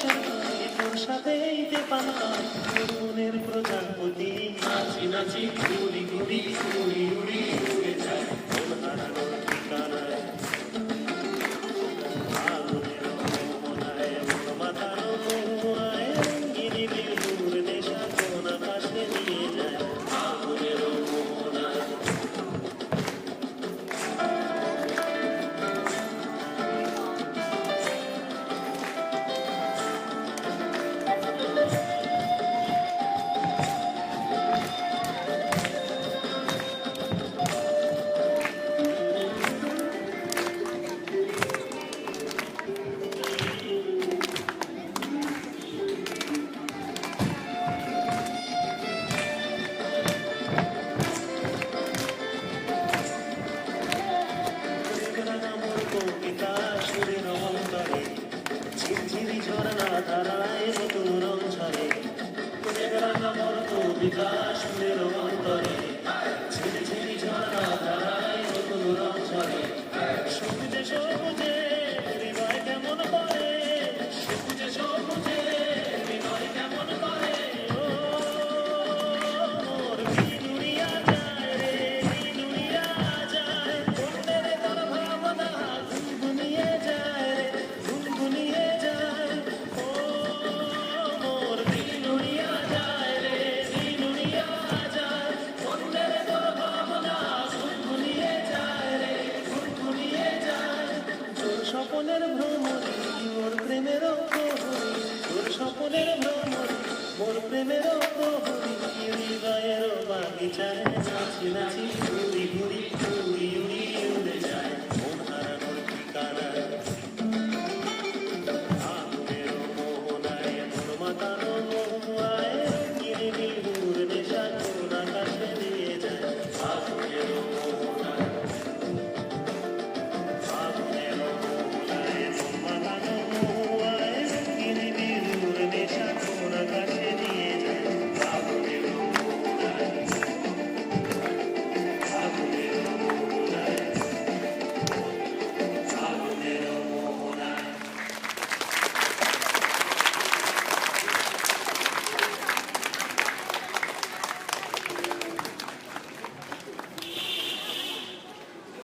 শান্তি বর্ষাতেই দেবানা তরুণের প্রজাপতি। নাচি নাচি ঘুরি ঘুরি ঘুরি ঘুরি ঘুরি Africa. I'm tired time, something that you